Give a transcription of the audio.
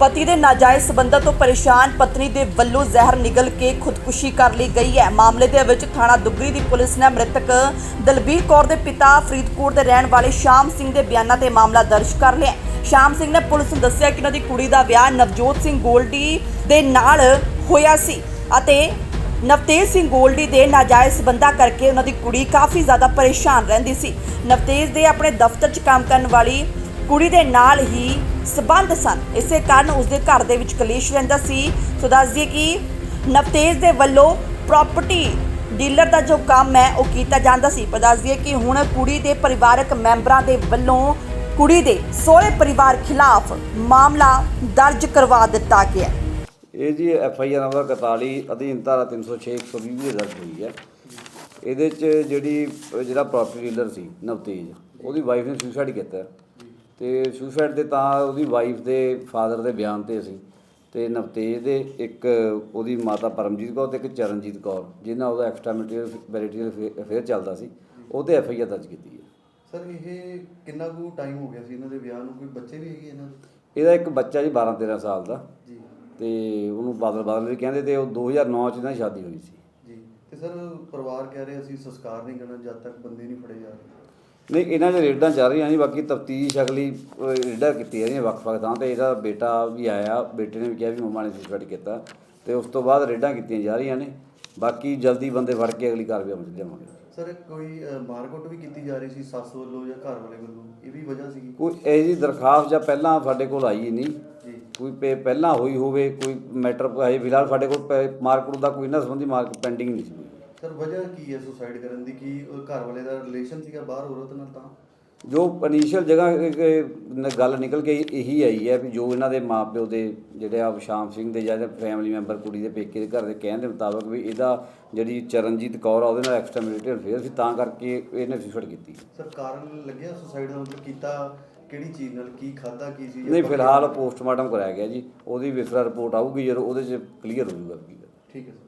ਪਤੀ ਦੇ ਨਾਜਾਇਜ਼ ਸਬੰਧਾਂ ਤੋਂ ਪਰੇਸ਼ਾਨ ਪਤਨੀ ਦੇ ਵੱਲੋਂ ਜ਼ਹਿਰ ਨਿਗਲ ਕੇ ਖੁਦਕੁਸ਼ੀ ਕਰ ਲਈ ਗਈ ਹੈ। ਮਾਮਲੇ ਦੇ ਵਿੱਚ ਥਾਣਾ ਦੁੱਗਰੀ ਦੀ ਪੁਲਿਸ ਨੇ ਮ੍ਰਿਤਕ ਦਲਬੀਰ ਕੌਰ ਦੇ ਪਿਤਾ ਫਰੀਦਕੋਟ ਦੇ ਰਹਿਣ ਵਾਲੇ ਸ਼ਾਮ ਸਿੰਘ ਦੇ ਬਿਆਨਾਂ ਤੇ ਮਾਮਲਾ ਦਰਜ ਕਰ ਲਿਆ ਸ਼ਾਮ ਸਿੰਘ ਨੇ ਪੁਲਿਸ ਨੂੰ ਦੱਸਿਆ ਕਿ ਉਹਨਾਂ ਦੀ ਕੁੜੀ ਦਾ ਵਿਆਹ ਨਵਜੋਤ ਸਿੰਘ ਗੋਲਡੀ ਦੇ ਨਾਲ ਹੋਇਆ ਸੀ ਅਤੇ ਨਵਤੇਜ ਸਿੰਘ ਗੋਲਡੀ ਦੇ ਨਾਜਾਇਜ਼ ਸਬੰਧਾਂ ਕਰਕੇ ਉਹਨਾਂ ਦੀ ਕੁੜੀ ਕਾਫੀ ਜ਼ਿਆਦਾ ਪਰੇਸ਼ਾਨ ਰਹਿੰਦੀ ਸੀ। ਨਵਤੇਜ ਦੇ ਆਪਣੇ ਦਫ਼ਤਰ 'ਚ ਕੰਮ ਕਰਨ ਵਾਲੀ ਕੁੜੀ ਦੇ ਨਾਲ ਹੀ ਸਬੰਧ ਸਨ। ਇਸੇ ਕਾਰਨ ਉਸਦੇ ਘਰ ਦੇ ਵਿੱਚ ਕਲੇਸ਼ ਰਹਿੰਦਾ ਸੀ। ਸੋ ਦੱਸ ਦਈਏ ਕਿ ਨਵਤੇਜ ਦੇ ਵੱਲੋਂ ਪ੍ਰਾਪਰਟੀ ਡੀਲਰ ਦਾ ਜੋ ਕੰਮ ਹੈ, ਉਹ ਕੀਤਾ ਜਾਂਦਾ ਸੀ। ਪਰ ਦੱਸ ਦਈਏ ਕਿ ਹੁਣ ਕੁੜੀ ਦੇ ਪਰਿਵਾਰਕ ਮੈਂਬਰਾਂ ਦੇ ਵੱਲੋਂ ਕੁੜੀ ਦੇ ਸਹੁਰੇ ਪਰਿਵਾਰ ਖਿਲਾਫ ਮਾਮਲਾ ਦਰਜ ਕਰਵਾ ਦਿੱਤਾ ਗਿਆ ਇਹ ਜੀ ਐਫ ਆਈ ਆਰ ਨੰਬਰ 41 ਅਧੀਨ ਧਾਰਾ 306 120 ਦੀ ਦਰਜ ਹੋਈ ਹੈ। ਇਹਦੇ ਚ ਜਿਹੜੀ, ਜਿਹੜਾ ਪ੍ਰਾਪਰਟੀ ਡੀਲਰ ਸੀ ਨਵਤੇਜ, ਉਹਦੀ ਵਾਈਫ ਨੇ ਸੁਸਾਈਡ ਕੀਤਾ। ਤੇ ਸੁਸਾਈਡ ਦੇ ਤਾਂ ਉਹਦੀ ਵਾਈਫ ਦੇ ਫਾਦਰ ਦੇ ਬਿਆਨ ਤੇ ਅਸੀਂ ਤੇ ਨਵਤੇਜ ਦੇ ਇੱਕ ਉਹਦੀ ਮਾਤਾ ਪਰਮਜੀਤ ਕੌਰ ਤੇ ਇੱਕ ਚਰਨਜੀਤ ਕੌਰ ਜਿਹਨਾਂ ਉਹਦਾ ਐਕਸਟਰਾ ਮੈਰੀਟਲ ਅਫੇਅਰ ਚੱਲਦਾ ਸੀ ਉਹ ਤੇ ਐਫ ਆਈ ਆਰ ਦਰਜ ਕੀਤੀ ਹੈ। ਸਰ ਇਹ ਕਿੰਨਾ ਕੁ ਟਾਈਮ ਹੋ ਗਿਆ ਸੀ ਇਹਨਾਂ ਦੇ ਵਿਆਹ ਨੂੰ? ਕੋਈ ਬੱਚੇ ਵੀ ਹੈਗੇ ਇਹਨਾਂ ਦੇ? ਇਹਦਾ ਇੱਕ ਬੱਚਾ ਜੀ 12 13 ਸਾਲ ਦਾ। ਜੀ। ਤੇ ਉਹਨੂੰ ਬਾਦਲ ਬਾਦਲ ਵੀ ਕਹਿੰਦੇ ਤੇ ਉਹ 2009 ਚ ਇਹਨਾਂ ਦੀ ਸ਼ਾਦੀ ਹੋਈ ਸੀ। ਜੀ। ਤੇ ਸਰ ਪਰਿਵਾਰ ਕਹਿ ਰਹੇ ਅਸੀਂ ਸੰਸਕਾਰ ਨਹੀਂ ਕਰਨਾ ਜਦ ਤੱਕ ਬੰਦੇ ਨਹੀਂ ਫੜੇ ਜਾ ਰਹੇ। ਨਹੀਂ ਇਹਨਾਂ ਦੇ ਰੇਡਾਂ ਚੱਲ ਰਹੀਆਂ ਜੀ ਬਾਕੀ ਤਫਤੀਸ਼ ਅਗਲੀ ਰੇਡਾਂ ਕੀਤੀ ਰਹੀਆਂ ਵੱਖ-ਵੱਖ ਥਾਂ ਤੇ। ਇਹਦਾ ਬੇਟਾ ਵੀ ਆਇਆ ਬੇਟੇ ਨੇ ਵੀ ਕਿਹਾ ਵੀ ਮੰਮਾ ਨੇ ਸੁਸਾਈਡ ਕੀਤਾ। ਤੇ ਉਸ ਤੋਂ ਬਾਅਦ ਰੇਡਾਂ ਕੀਤੀਆਂ ਜਾ ਰਹੀਆਂ ਨੇ। ਬਾਕੀ ਜਲਦੀ ਬੰਦੇ ਫੜ ਕੇ ਅਗਲੀ ਕਾਰਵਾਈ ਅਮਲ ਲਿਆਵਾਂਗੇ। ਸਰ ਕੋਈ ਮਾਰਕੁੱਟ ਵੀ ਕੀਤੀ ਜਾ ਰਹੀ ਸੀ ਸੱਸ ਵੱਲੋਂ ਜਾਂ ਘਰ ਵਾਲੇ ਵੱਲੋਂ? ਇਹ ਵੀ ਵਜ੍ਹਾ ਸੀਗੀ? ਕੋਈ ਇਹ ਜੀ ਦਰਖਾਸਤ ਜਾਂ ਪਹਿਲਾਂ ਸਾਡੇ ਕੋਲ ਆਈ ਨਹੀਂ। ਜੀ। ਕੋਈ ਪੇ- ਪਹਿਲਾਂ ਹੋਈ ਹੋਵੇ ਕੋਈ ਮੈਟਰ ਹੈ ਫਿਲਹਾਲ ਸਾਡੇ ਕੋਲ ਮਾਰਕਟ ਦਾ ਕੋਈ ਨਾ ਸੰਬੰਧੀ ਮਾਰਕ ਪੈਂਡਿੰਗ ਨਹੀਂ ਸੀ। ਸਰ ਵਜ੍ਹਾ ਕੀ ਹੈ ਸੁਸਾਈਡ ਕਰਨ ਦੀ? ਕੀ ਉਹ ਘਰ ਵਾਲੇ ਦਾ ਰਿਲੇਸ਼ਨ ਸੀਗਾ ਬਾਹਰ ਔਰਤ ਨਾਲ ਤਾਂ? ਜੋ ਇਨੀਸ਼ੀਅਲ ਜਗ੍ਹਾ ਨ- ਗੱਲ ਨਿਕਲ ਕੇ ਇਹੀ ਆਈ ਹੈ ਵੀ ਜੋ ਇਹਨਾਂ ਦੇ ਮਾਪਿਓ ਦੇ ਜਿਹੜੇ ਆ ਸ਼ਾਮ ਸਿੰਘ ਦੇ ਜਿਹੜੇ ਫੈਮਿਲੀ ਮੈਂਬਰ ਕੁੜੀ ਦੇ ਪੇਕੇ ਦੇ ਘਰ ਦੇ ਕਹਿਣ ਦੇ ਮੁਤਾਬਕ ਵੀ ਇਹਦਾ ਜਿਹੜੀ ਚਰਨਜੀਤ ਕੌਰ ਆ ਉਹਦੇ ਨਾਲ ਐਕਸਟਰਾ ਮੈਰਿਟਲ ਅਫੇਅਰ ਸੀ ਤਾਂ ਕਰਕੇ ਇਹਨੇ ਸੁਸਾਈਡ ਕੀਤੀ। ਸਰ ਕਾਰਨ ਲੱਗਿਆ ਸੁਸਾਈਡ ਦਾ ਮਤਲਬ ਕੀਤਾ? ਕਿਹੜੀ ਚੀਜ਼ ਨਾਲ? ਕੀ ਖਾਦਾ ਕੀ ਸੀ? ਨਹੀਂ ਫਿਲਹਾਲ ਪੋਸਟਮਾਰਟਮ ਕਰਾਇਆ ਗਿਆ ਜੀ। ਉਹਦੀ ਵਿਫਰਾ ਰਿਪੋਰਟ ਆਊਗੀ ਜਦੋਂ ਉਹਦੇ 'ਚ ਕਲੀਅਰ ਹੋ ਜਾਊਗਾ ਕੀ ਗੱਲ। ਠੀਕ ਹੈ ਸਰ।